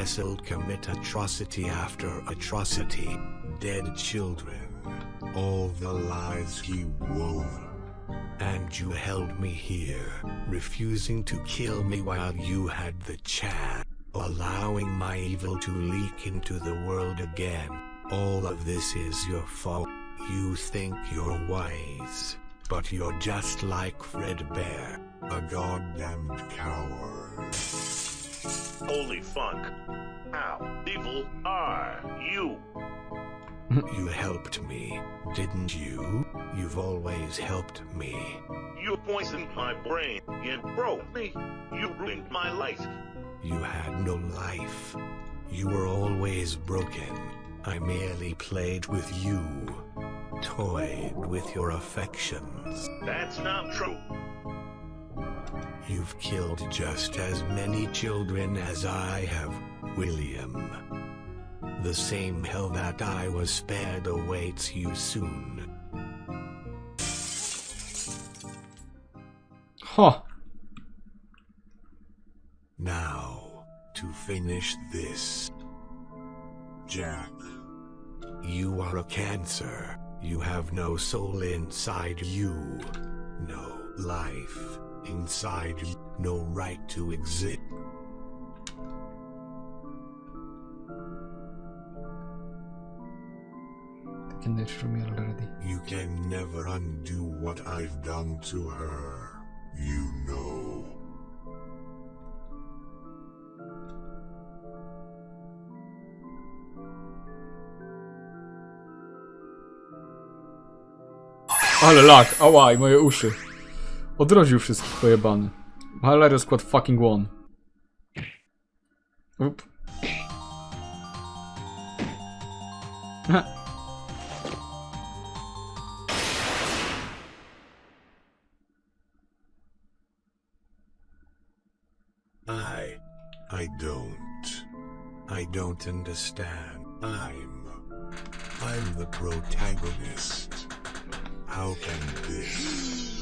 vessel commit atrocity after atrocity. Dead children. All the lies he wove. And you held me here, refusing to kill me while you had the chance, allowing my evil to leak into the world again. All of this is your fault. You think you're wise, but you're just like Fred Bear, a goddamned coward. Holy funk. How evil are you? You helped me, didn't you? You've always helped me. You poisoned my brain and broke me. You ruined my life. You had no life. You were always broken. I merely played with you, toyed with your affections. That's not true. You've killed just as many children as I have, William. The same hell that I was spared awaits you soon. Ho! Now, to finish this. Jack, you are a cancer. You have no soul inside you. No life inside you. No right to exist. Can they already? You can never undo what I've done to her. You know. Ale lak, ała i moje uszy. Odrodził wszystkich pojebany. Hilarious Squad fucking one. Up. I. I don't. I don't understand. I'm. I'm the protagonist. How can this.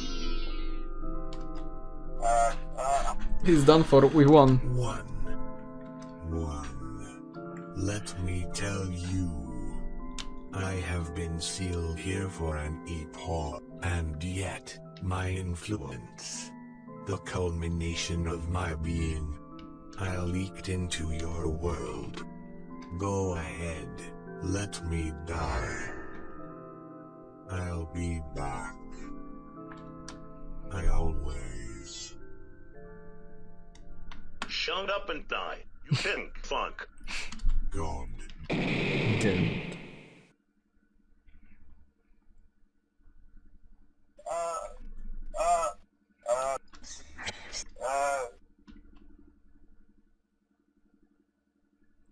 He's done for, we won. One. One. Let me tell you. I have been sealed here for an epoch, and yet, my influence, the culmination of my being, I leaked into your world. Go ahead, let me die. I'll be back. I always. Shut up and die. You. God Didn't.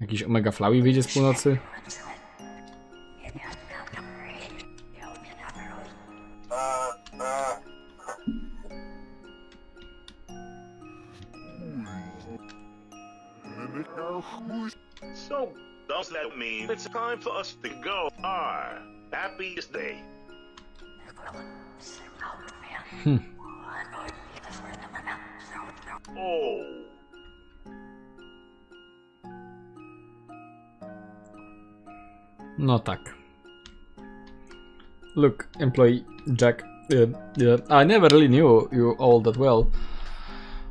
Jakiś Omega Flowey wyjdzie z północy? Time for us to go happiest day? Oh. No tak. Look, employee Jack. Uh, uh, I never really knew you all that well.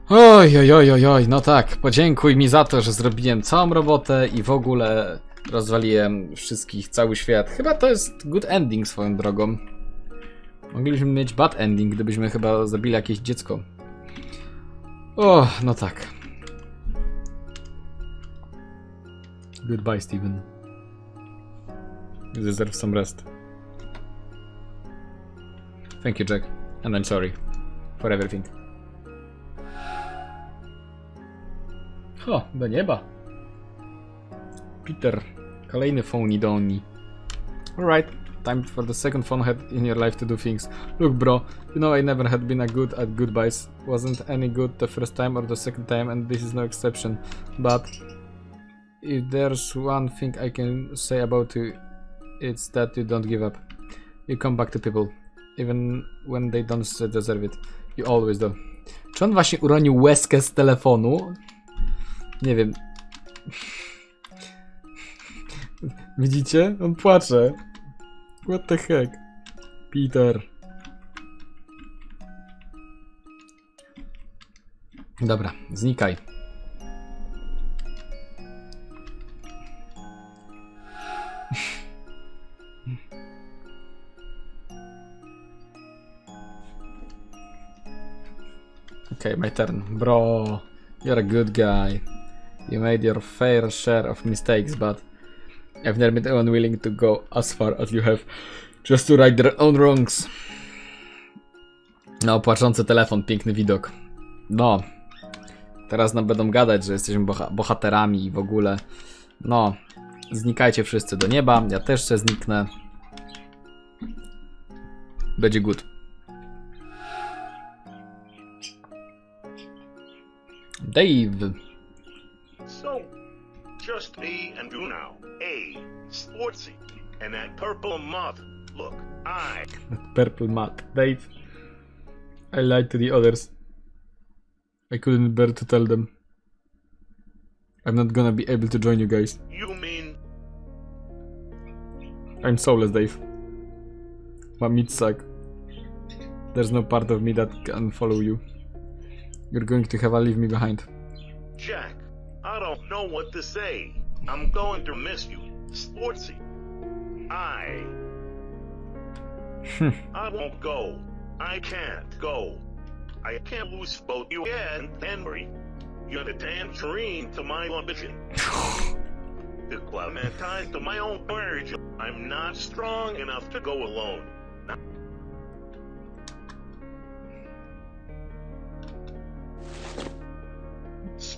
Oj, oj, oj, oj, no tak. Podziękuj mi za to, że zrobiłem całą robotę i w ogóle rozwaliłem wszystkich, cały świat. Chyba to jest good ending swoją drogą. Mogliśmy mieć bad ending, gdybyśmy chyba zabili jakieś dziecko. O, no tak. Goodbye, Steven. You deserve some rest. Thank you, Jack. And I'm sorry for everything. Ho, do nieba. Peter, kolejny phony doni. Alright, time for the second phone head in your life to do things. Look, bro, you know I never had been a good at goodbyes. Wasn't any good the first time or the second time, and this is no exception. But if there's one thing I can say about you, it's that you don't give up. You come back to people, even when they don't deserve it. You always do. Czy on właśnie uronił łezkę z telefonu? Nie wiem. Widzicie? On płacze. What the heck? Peter. Dobra, znikaj. Okay, my turn. Bro, you're a good guy. You made your fair share of mistakes, but I've never been unwilling to go as far as you have just to right their own wrongs. No, płaczący telefon, piękny widok. No, teraz nam będą gadać, że jesteśmy boha bohaterami i w ogóle. No, znikajcie wszyscy do nieba, ja też się zniknę. Będzie good. Dave. Me and you now. A, Sportsy, and that purple moth. Look, I, Purple moth. Dave. I lied to the others. I couldn't bear to tell them. I'm not gonna be able to join you guys. you mean I'm soulless, Dave. My meat suck. There's no part of me that can follow you. You're going to have to leave me behind. Jack? I don't know what to say. I'm going to miss you. Sportsy. I. Hmm. I won't go. I can't go. I can't lose both you and Henry. You're the tangerine to my ambition. the clementine to my own courage. I'm not strong enough to go alone.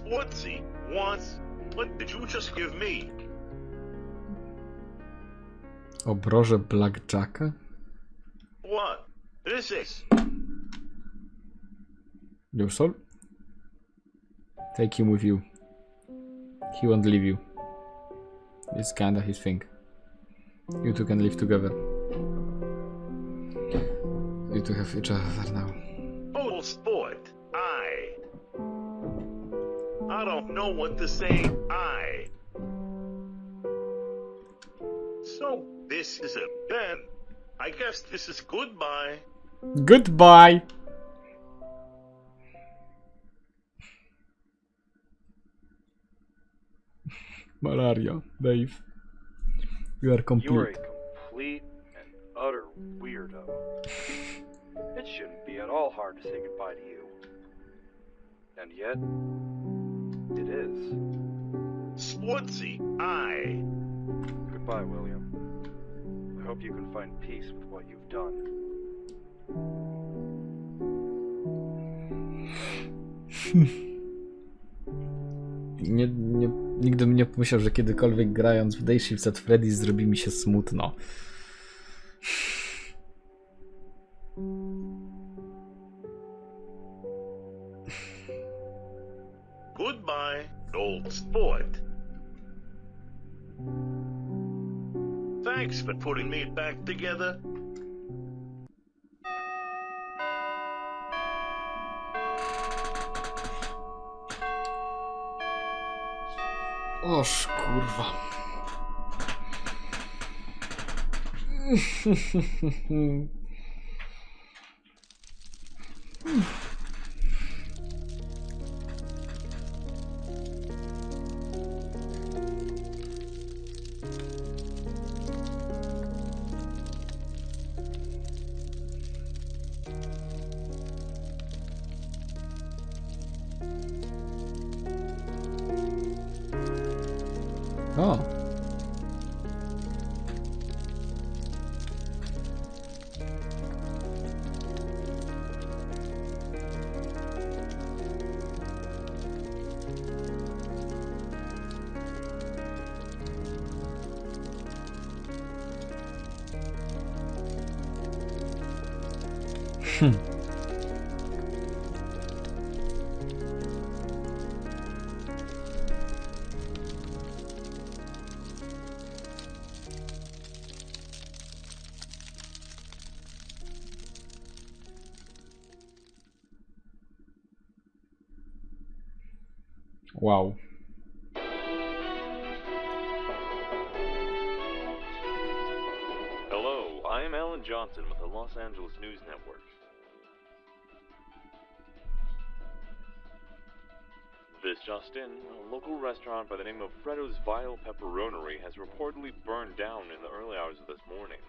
Sportsy wants. What did you just give me? Obroże Blackjacka? What? This is. Your soul? Take him with you. He won't leave you. It's kinda his thing. You two can live together. You two have each other now. I don't know what to say. I. So, this is it then. I guess this is goodbye. Goodbye! Malaria, Dave. You are complete. You're a complete. complete and utter weirdo. It shouldn't be at all hard to say goodbye to you. And yet, it is. Sportsy. I. Goodbye, William. I hope you can find peace with what you've done. Nie, nie, nigdy bym nie pomyślał, że kiedykolwiek grając w Day Shift at Freddy's zrobi mi się smutno. For putting me back together. Oż kurwa. O. Wow. Am Alan Johnson with the Los Angeles News Network. This just in, a local restaurant by the name of Fredo's Vile Pepperonery has reportedly burned down in the early hours of this morning.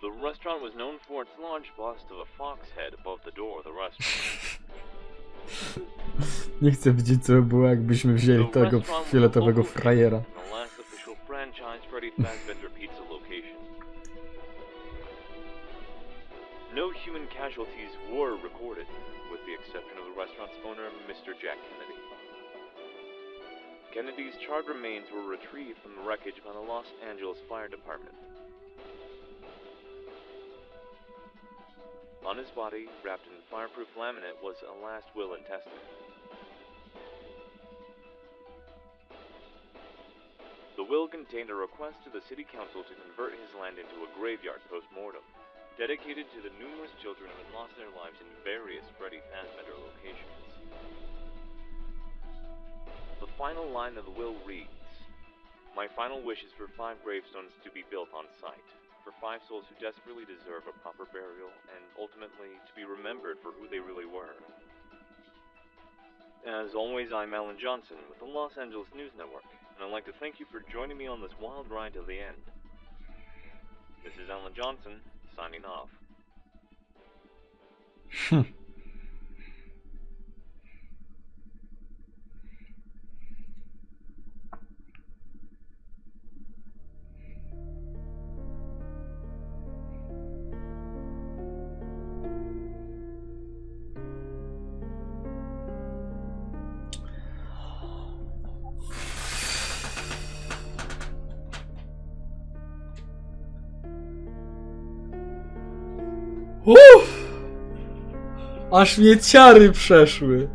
The restaurant was known for its large bust of a fox head above the door of the restaurant. Nie chcę widzieć co by było jakbyśmy wzięli tego fioletowego frajera. The last official franchise Freddy Fazbear casualties were recorded, with the exception of the restaurant's owner, Mr. Jack Kennedy. Kennedy's charred remains were retrieved from the wreckage by the Los Angeles Fire Department. On his body, wrapped in fireproof laminate, was a last will and testament. The will contained a request to the city council to convert his land into a graveyard post-mortem, dedicated to the numerous children who had lost their lives in various Freddy Fazbear locations. The final line of the will reads, My final wish is for five gravestones to be built on site, for five souls who desperately deserve a proper burial, and ultimately to be remembered for who they really were. As always, I'm Alan Johnson with the Los Angeles News Network, and I'd like to thank you for joining me on this wild ride to the end. This is Alan Johnson, signing off. Hmm. Aż mnie ciary przeszły.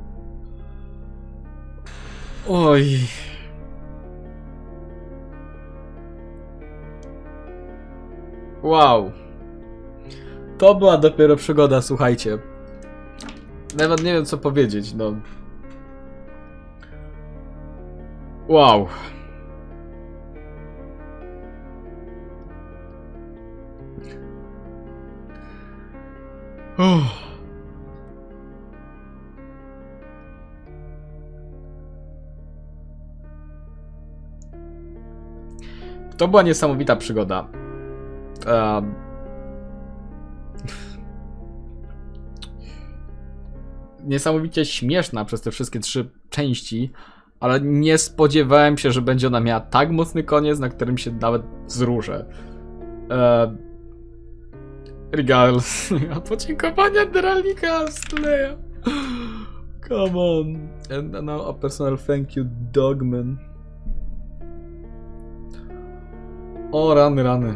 Oj. Wow. To była dopiero przygoda, słuchajcie. Nawet nie wiem co powiedzieć, no. Wow. Uff. To była niesamowita przygoda. Em. Niesamowicie śmieszna przez te wszystkie trzy części, ale nie spodziewałem się, że będzie ona miała tak mocny koniec, na którym się nawet wzruszę. Em. Regardless. A podziękowania Dralnika Stuleja. Come on. And now a personal thank you, Dogman. O, rany, rany.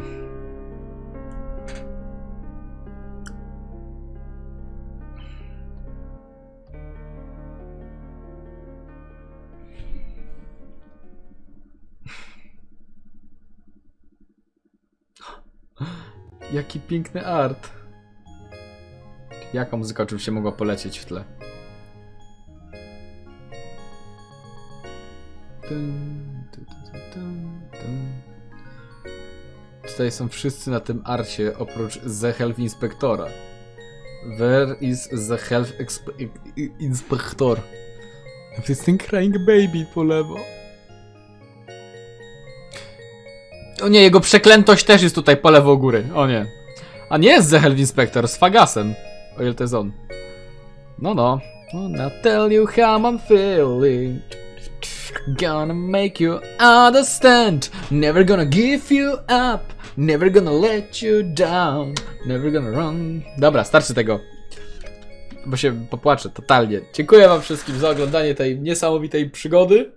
Jaki piękny art. Jaka muzyka oczywiście mogła polecieć w tle? Dun, Tutaj są wszyscy na tym arcie, oprócz The Health Inspectora. Where is the Health exp- Inspector? To jest ten crying baby po lewo. O nie, jego przeklętość też jest tutaj po lewo u góry. O nie. A nie jest The Health Inspector, z Fagasem. O ile to jest on. No no. Wanna tell you how I'm feeling. Gonna make you understand. Never gonna give you up. Never gonna let you down. Never gonna run. Dobra, starczy tego. Bo się popłaczę totalnie. Dziękuję wam wszystkim za oglądanie tej niesamowitej przygody.